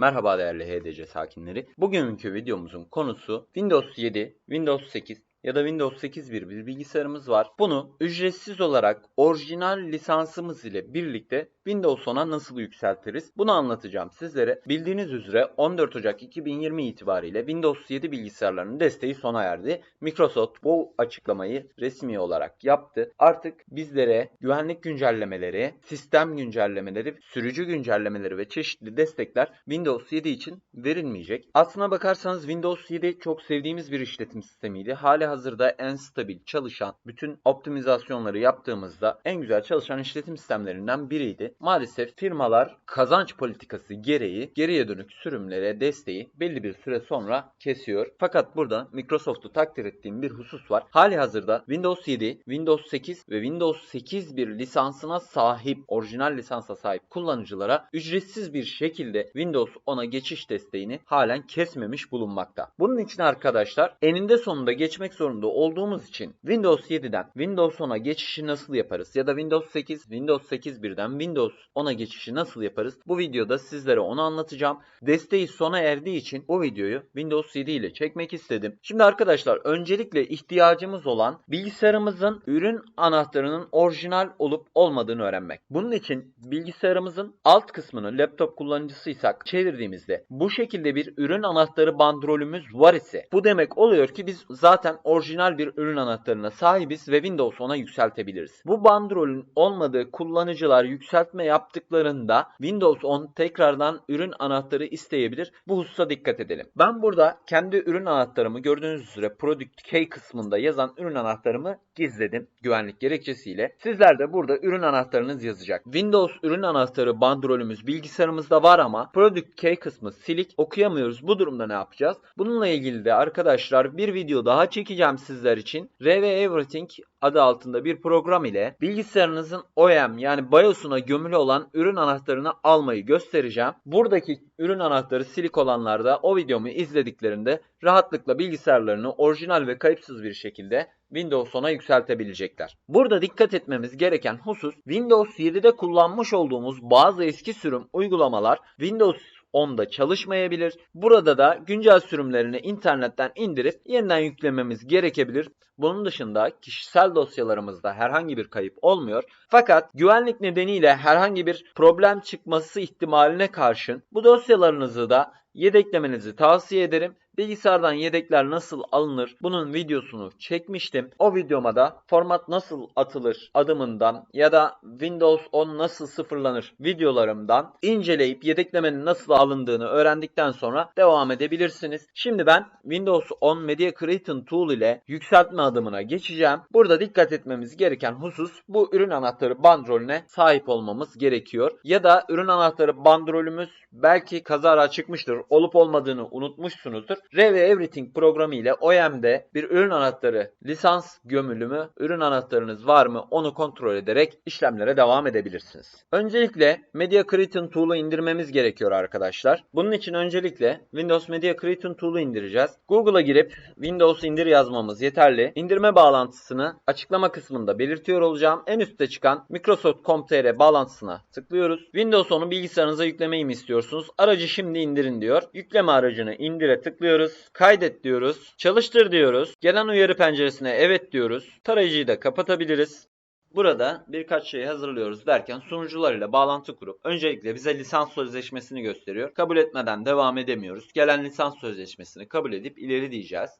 Merhaba değerli HDC sakinleri. Bugünkü videomuzun konusu Windows 7, Windows 8 ya da Windows 8.1 bir bilgisayarımız var. Bunu ücretsiz olarak orijinal lisansımız ile birlikte Windows 10'a nasıl yükseltiriz? Bunu anlatacağım sizlere. Bildiğiniz üzere 14 Ocak 2020 itibariyle Windows 7 bilgisayarlarının desteği sona erdi. Microsoft bu açıklamayı resmi olarak yaptı. Artık bizlere güvenlik güncellemeleri, sistem güncellemeleri, sürücü güncellemeleri ve çeşitli destekler Windows 7 için verilmeyecek. Aslına bakarsanız Windows 7 çok sevdiğimiz bir işletim sistemiydi. Hali hazırda en stabil çalışan, bütün optimizasyonları yaptığımızda en güzel çalışan işletim sistemlerinden biriydi. Maalesef firmalar kazanç politikası gereği geriye dönük sürümlere desteği belli bir süre sonra kesiyor. Fakat burada Microsoft'u takdir ettiğim bir husus var. Hali hazırda Windows 7, Windows 8 ve Windows 8 bir lisansına sahip, orijinal lisansa sahip kullanıcılara ücretsiz bir şekilde Windows 10'a geçiş desteğini halen kesmemiş bulunmakta. Bunun için arkadaşlar eninde sonunda geçmek zorunda olduğumuz için Windows 7'den Windows 10'a geçişi nasıl yaparız ya da Windows 8, Windows 8 birden Windows 10'a geçişi nasıl yaparız? Bu videoda sizlere onu anlatacağım. Desteği sona erdiği için bu videoyu Windows 7 ile çekmek istedim. Şimdi arkadaşlar öncelikle ihtiyacımız olan bilgisayarımızın ürün anahtarının orijinal olup olmadığını öğrenmek. Bunun için bilgisayarımızın alt kısmını laptop kullanıcısıysak çevirdiğimizde bu şekilde bir ürün anahtarı bandrolümüz var ise bu demek oluyor ki biz zaten orijinal bir ürün anahtarına sahibiz ve Windows 10'a yükseltebiliriz. Bu bandrolün olmadığı kullanıcılar yükseltme yaptıklarında Windows 10 tekrardan ürün anahtarı isteyebilir. Bu hususa dikkat edelim. Ben burada kendi ürün anahtarımı gördüğünüz üzere Product Key kısmında yazan ürün anahtarımı gizledim güvenlik gerekçesiyle. Sizler de burada ürün anahtarınız yazacak. Windows ürün anahtarı bandrolümüz bilgisayarımızda var ama Product Key kısmı silik okuyamıyoruz. Bu durumda ne yapacağız? Bununla ilgili de arkadaşlar bir video daha çekeceğim sizler için. RV Everything adı altında bir program ile bilgisayarınızın OEM yani BIOS'una gömülü olan ürün anahtarını almayı göstereceğim. Buradaki ürün anahtarı silik olanlar da o videomu izlediklerinde rahatlıkla bilgisayarlarını orijinal ve kayıpsız bir şekilde Windows 10'a yükseltebilecekler. Burada dikkat etmemiz gereken husus Windows 7'de kullanmış olduğumuz bazı eski sürüm uygulamalar Windows 10'da çalışmayabilir. Burada da güncel sürümlerini internetten indirip yeniden yüklememiz gerekebilir. Bunun dışında kişisel dosyalarımızda herhangi bir kayıp olmuyor. Fakat güvenlik nedeniyle herhangi bir problem çıkması ihtimaline karşın bu dosyalarınızı da yedeklemenizi tavsiye ederim. Bilgisayardan yedekler nasıl alınır bunun videosunu çekmiştim. O videoma da format nasıl atılır adımından ya da Windows 10 nasıl sıfırlanır videolarımdan inceleyip yedeklemenin nasıl alındığını öğrendikten sonra devam edebilirsiniz. Şimdi ben Windows 10 Media Creator Tool ile yükseltme adımına geçeceğim. Burada dikkat etmemiz gereken husus bu ürün anahtarı bandrolüne sahip olmamız gerekiyor. Ya da ürün anahtarı bandrolümüz belki kazara çıkmıştır. Olup olmadığını unutmuşsunuzdur. RV Everything programı ile OEM'de bir ürün anahtarı lisans gömülü mü, ürün anahtarınız var mı onu kontrol ederek işlemlere devam edebilirsiniz. Öncelikle Media Creator Tool'u indirmemiz gerekiyor arkadaşlar. Bunun için öncelikle Windows Media Creator Tool'u indireceğiz. Google'a girip Windows indir yazmamız yeterli. İndirme bağlantısını açıklama kısmında belirtiyor olacağım. En üstte çıkan Microsoft.com.tr bağlantısına tıklıyoruz. Windows 10'u bilgisayarınıza yüklemeyi mi istiyorsunuz? Aracı şimdi indirin diyor. Yükleme aracını indire tıklıyoruz. Kaydet diyoruz. Çalıştır diyoruz. Gelen uyarı penceresine evet diyoruz. Tarayıcıyı da kapatabiliriz. Burada birkaç şey hazırlıyoruz derken sunucularıyla bağlantı kurup öncelikle bize lisans sözleşmesini gösteriyor. Kabul etmeden devam edemiyoruz. Gelen lisans sözleşmesini kabul edip ileri diyeceğiz.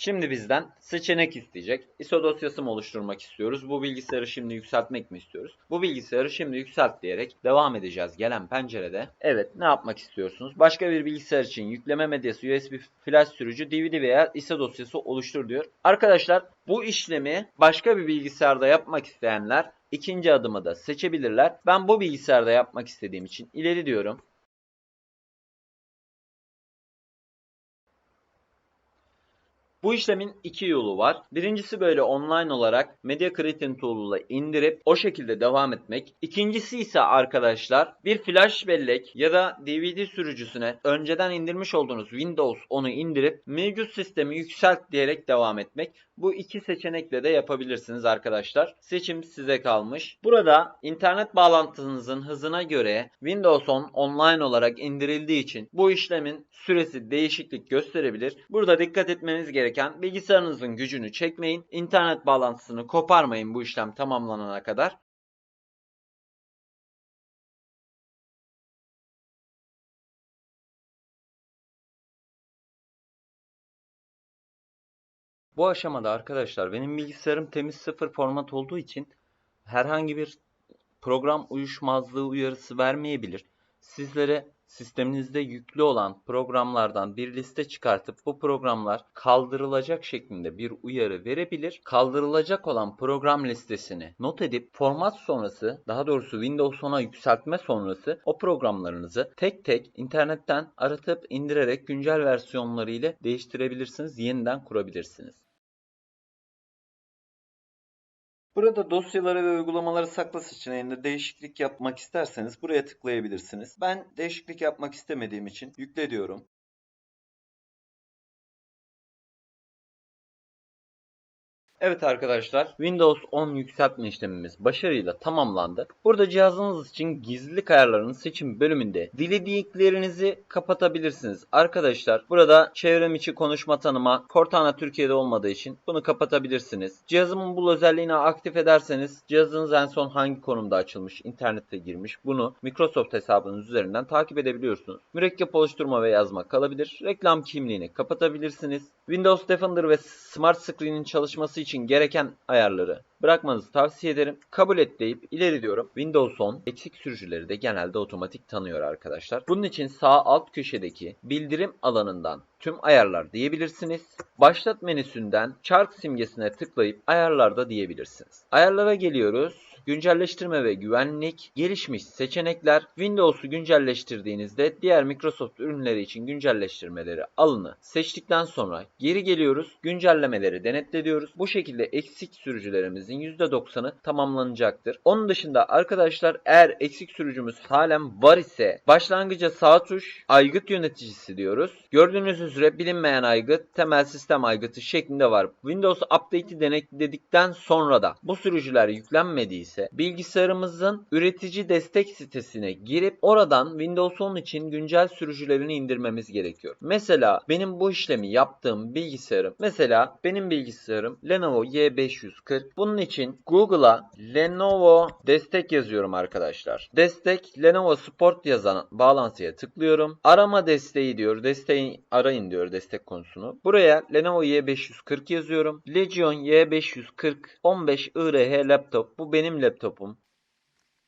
Şimdi bizden seçenek isteyecek. ISO dosyası mı oluşturmak istiyoruz? Bu bilgisayarı şimdi yükseltmek mi istiyoruz? Bu bilgisayarı şimdi yükselt diyerek devam edeceğiz gelen pencerede. Evet ne yapmak istiyorsunuz? Başka bir bilgisayar için yükleme medyası, USB flash sürücü, DVD veya ISO dosyası oluştur diyor. Arkadaşlar bu işlemi başka bir bilgisayarda yapmak isteyenler ikinci adımı da seçebilirler. Ben bu bilgisayarda yapmak istediğim için ileri diyorum. Bu işlemin iki yolu var. Birincisi böyle online olarak Media Creating indirip o şekilde devam etmek. İkincisi ise arkadaşlar bir flash bellek ya da DVD sürücüsüne önceden indirmiş olduğunuz Windows 10'u indirip mevcut sistemi yükselt diyerek devam etmek. Bu iki seçenekle de yapabilirsiniz arkadaşlar. Seçim size kalmış. Burada internet bağlantınızın hızına göre Windows 10 online olarak indirildiği için bu işlemin süresi değişiklik gösterebilir. Burada dikkat etmeniz gereken bilgisayarınızın gücünü çekmeyin. İnternet bağlantısını koparmayın bu işlem tamamlanana kadar. Bu aşamada arkadaşlar benim bilgisayarım temiz sıfır format olduğu için herhangi bir program uyuşmazlığı uyarısı vermeyebilir. Sizlere sisteminizde yüklü olan programlardan bir liste çıkartıp bu programlar kaldırılacak şeklinde bir uyarı verebilir. Kaldırılacak olan program listesini not edip format sonrası daha doğrusu Windows 10'a yükseltme sonrası o programlarınızı tek tek internetten aratıp indirerek güncel versiyonları ile değiştirebilirsiniz, yeniden kurabilirsiniz. Burada dosyaları ve uygulamaları sakla seçeneğinde değişiklik yapmak isterseniz buraya tıklayabilirsiniz. Ben değişiklik yapmak istemediğim için yükle diyorum. Evet arkadaşlar Windows 10 yükseltme işlemimiz başarıyla tamamlandı. Burada cihazınız için gizlilik ayarlarının seçim bölümünde dilediklerinizi kapatabilirsiniz. Arkadaşlar burada çevrim içi konuşma tanıma Cortana Türkiye'de olmadığı için bunu kapatabilirsiniz. Cihazımın bu özelliğini aktif ederseniz cihazınız en son hangi konumda açılmış, internete girmiş bunu Microsoft hesabınız üzerinden takip edebiliyorsunuz. Mürekkep oluşturma ve yazma kalabilir. Reklam kimliğini kapatabilirsiniz. Windows Defender ve Smart Screen'in çalışması için gereken ayarları bırakmanızı tavsiye ederim. Kabul et deyip ileri diyorum. Windows 10 eksik sürücüleri de genelde otomatik tanıyor arkadaşlar. Bunun için sağ alt köşedeki bildirim alanından tüm ayarlar diyebilirsiniz. Başlat menüsünden çark simgesine tıklayıp ayarlarda diyebilirsiniz. Ayarlara geliyoruz. Güncelleştirme ve güvenlik, gelişmiş seçenekler, Windows'u güncelleştirdiğinizde diğer Microsoft ürünleri için güncelleştirmeleri alını seçtikten sonra geri geliyoruz. Güncellemeleri denetle diyoruz. Bu şekilde eksik sürücülerimizin %90'ı tamamlanacaktır. Onun dışında arkadaşlar eğer eksik sürücümüz halen var ise başlangıca sağ tuş aygıt yöneticisi diyoruz. Gördüğünüz üzere bilinmeyen aygıt, temel sistem aygıtı şeklinde var. Windows Update'i denetledikten sonra da bu sürücüler yüklenmediyse bilgisayarımızın üretici destek sitesine girip oradan Windows 10 için güncel sürücülerini indirmemiz gerekiyor. Mesela benim bu işlemi yaptığım bilgisayarım mesela benim bilgisayarım Lenovo Y540. Bunun için Google'a Lenovo destek yazıyorum arkadaşlar. Destek Lenovo Sport yazan bağlantıya tıklıyorum. Arama desteği diyor. Desteği arayın diyor destek konusunu. Buraya Lenovo Y540 yazıyorum. Legion Y540 15 IRH laptop. Bu benim laptopum.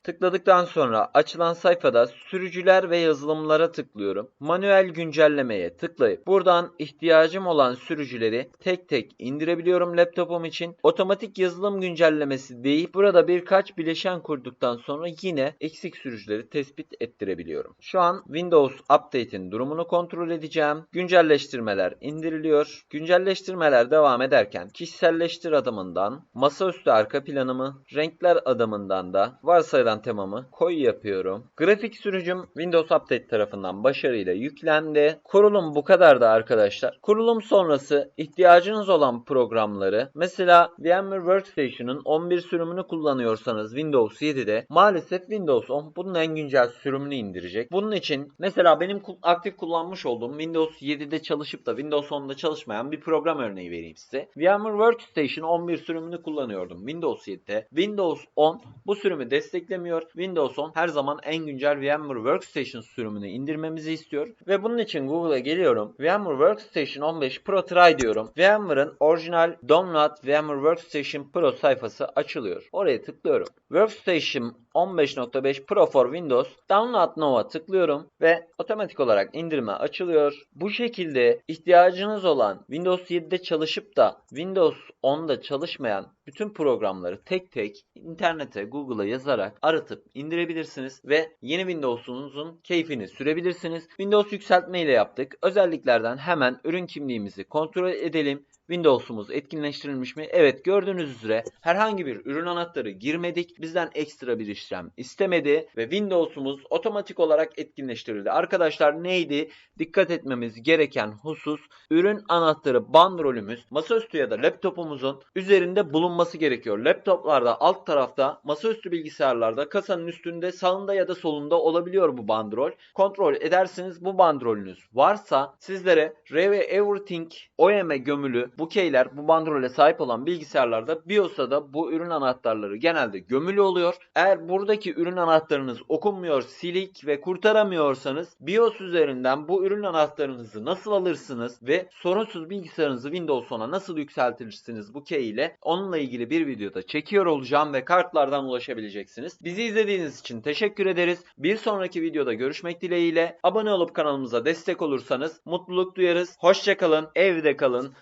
Tıkladıktan sonra açılan sayfada sürücüler ve yazılımlara tıklıyorum. Manuel güncellemeye tıklayıp buradan ihtiyacım olan sürücüleri tek tek indirebiliyorum laptopum için. Otomatik yazılım güncellemesi deyip burada birkaç bileşen kurduktan sonra yine eksik sürücüleri tespit ettirebiliyorum. Şu an Windows Update'in durumunu kontrol edeceğim. Güncelleştirmeler indiriliyor. Güncelleştirmeler devam ederken kişiselleştir adımından masaüstü arka planımı, renkler adımından da varsayılan temamı koy yapıyorum. Grafik sürücüm Windows Update tarafından başarıyla yüklendi. Kurulum bu kadar da arkadaşlar. Kurulum sonrası ihtiyacınız olan programları mesela VMware Workstation'ın 11 sürümünü kullanıyorsanız Windows 7'de maalesef Windows 10 bunun en güncel sürümünü indirecek. Bunun için mesela benim aktif kullanmış olduğum Windows 7'de çalışıp da Windows 10'da çalışmayan bir program örneği vereyim size. VMware Workstation 11 sürümünü kullanıyordum Windows 7'de. Windows 10 bu sürümü desteklemiyor. Windows 10 her zaman en güncel VMware Workstation sürümünü indirmemizi istiyor. Ve bunun için Google'a geliyorum. VMware Workstation 15 Pro Try diyorum. VMware'ın orijinal Download VMware Workstation Pro sayfası açılıyor. Oraya tıklıyorum. Workstation 15.5 Pro for Windows Download Now'a tıklıyorum ve otomatik olarak indirme açılıyor. Bu şekilde ihtiyacınız olan Windows 7'de çalışıp da Windows 10'da çalışmayan bütün programları tek tek internete Google'a yazarak aratıp indirebilirsiniz ve yeni Windows'unuzun keyfini sürebilirsiniz. Windows yükseltme ile yaptık. Özelliklerden hemen ürün kimliğimizi kontrol edelim. Windows'umuz etkinleştirilmiş mi? Evet gördüğünüz üzere herhangi bir ürün anahtarı girmedik. Bizden ekstra bir işlem istemedi ve Windows'umuz otomatik olarak etkinleştirildi. Arkadaşlar neydi? Dikkat etmemiz gereken husus ürün anahtarı bandrolümüz masaüstü ya da laptopumuzun üzerinde bulunması gerekiyor. Laptoplarda alt tarafta, masaüstü bilgisayarlarda kasanın üstünde, sağında ya da solunda olabiliyor bu bandrol. Kontrol edersiniz bu bandrolünüz varsa sizlere RV Everything OEM gömülü bu keyler bu bandrole sahip olan bilgisayarlarda BIOS'a da bu ürün anahtarları genelde gömülü oluyor. Eğer buradaki ürün anahtarınız okunmuyor, silik ve kurtaramıyorsanız BIOS üzerinden bu ürün anahtarınızı nasıl alırsınız ve sorunsuz bilgisayarınızı Windows 10'a nasıl yükseltirsiniz bu key ile onunla ilgili bir videoda çekiyor olacağım ve kartlardan ulaşabileceksiniz. Bizi izlediğiniz için teşekkür ederiz. Bir sonraki videoda görüşmek dileğiyle abone olup kanalımıza destek olursanız mutluluk duyarız. Hoşçakalın, evde kalın.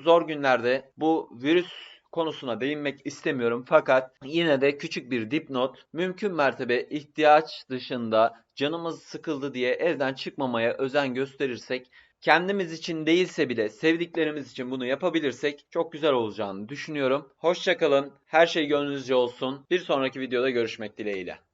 Zor günlerde bu virüs konusuna değinmek istemiyorum fakat yine de küçük bir dipnot mümkün mertebe ihtiyaç dışında canımız sıkıldı diye evden çıkmamaya özen gösterirsek kendimiz için değilse bile sevdiklerimiz için bunu yapabilirsek çok güzel olacağını düşünüyorum. Hoşçakalın. Her şey gönlünüzce olsun. Bir sonraki videoda görüşmek dileğiyle.